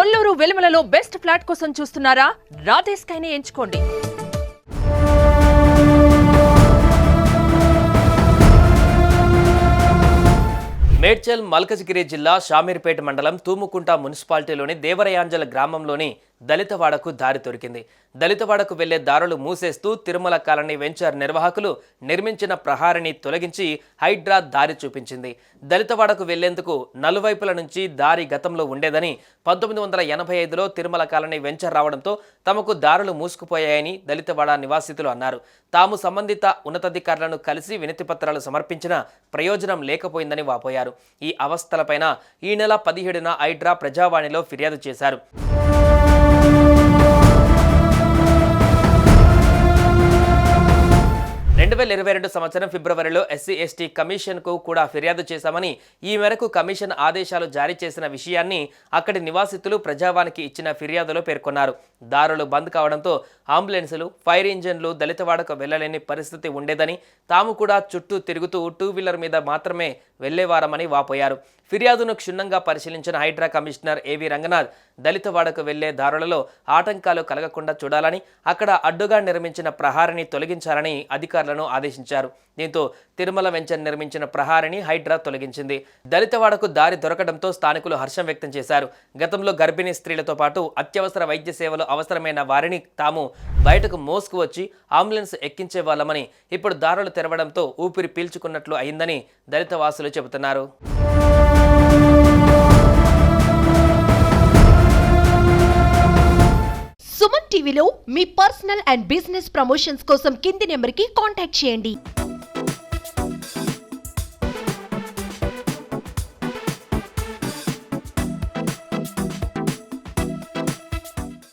Kolluru వెలుమలలో best flat కోసం చూస్తున్నారా? రాధే స్కైనే ఎంచుకోండి. మేడ్చల్ మల్కజ్గిరి జిల్లా షామీర్పేట మండలం తూముకుంట మున్సిపాలిటీలోని దేవరయాంజల గ్రామంలోని దళితవాడకు దారి దొరికింది. దళితవాడకు వెళ్ళే దారులు మూసేస్తూ తిరుమల కాలనీ వెంచర్ నిర్వాహకులు నిర్మించిన ప్రహారిని తొలగించి హైడ్రా దారి చూపించింది. దళితవాడకు వెళ్ళేందుకు నలువైపుల నుంచి దారి గతంలో ఉండేదని పంతొమ్మిది వందల ఎనభై ఐదులో తిరుమల కాలనీ వెంచర్ రావడంతో తమకు దారులు మూసుకుపోయాయని దళితవాడ నివాసితులు అన్నారు. తాము సంబంధిత ఉన్నతాధికారులను కలిసి వినతిపత్రాలు సమర్పించిన ప్రయోజనం లేకపోయిందని వాపోయారు. ఈ అవస్థలపైన ఈ నెల పదిహేడున హైడ్రా ప్రజావాణిలో ఫిర్యాదు చేశారు. వేల ఇరవై రెండు సంవత్సరం ఫిబ్రవరిలో ఎస్సీ ఎస్టీ కమిషన్కు కూడా ఫిర్యాదు చేశామని ఈ మేరకు కమిషన్ ఆదేశాలు జారీ చేసిన విషయాన్ని అక్కడి నివాసితులు ప్రజావానికి ఇచ్చిన ఫిర్యాదులో పేర్కొన్నారు. దారులు బంద్ కావడంతో అంబులెన్సులు ఫైర్ ఇంజన్లు దళితవాడకు వెళ్ళలేని పరిస్థితి ఉండేదని తాము కూడా చుట్టూ తిరుగుతూ టూ వీలర్ మీద మాత్రమే వెళ్ళేవారమని వాపోయారు. ఫిర్యాదును క్షుణ్ణంగా పరిశీలించిన హైడ్రా కమిషనర్ ఏవి రంగనాథ్ దళితవాడకు వెళ్ళే దారులలో ఆటంకాలు కలగకుండా చూడాలని అక్కడ అడ్డుగా నిర్మించిన ప్రహారిని తొలగించాలని అధికారులను ఆదేశించారు. దీంతో తిరుమల వెంచర్ నిర్మించిన ప్రహారిని హైడ్రా తొలగించింది. దళితవాడకు దారి దొరకడంతో స్థానికులు హర్షం వ్యక్తం చేశారు. గతంలో గర్భిణీ స్త్రీలతో పాటు అత్యవసర వైద్య సేవలు అవసరమైన వారిని తాము బయటకు మోసుకు వచ్చి అంబులెన్స్ ఎక్కించే వాళ్ళమని ఇప్పుడు దారులు తెరవడంతో ఊపిరి పీల్చుకున్నట్లు అయిందని దళిత వాసులు చెబుతున్నారు. సుమన్ టీవీలో మీ పర్సనల్ అండ్ బిజినెస్ ప్రమోషన్స్ కోసం కింది నెంబర్కి కాంటాక్ట్ చేయండి.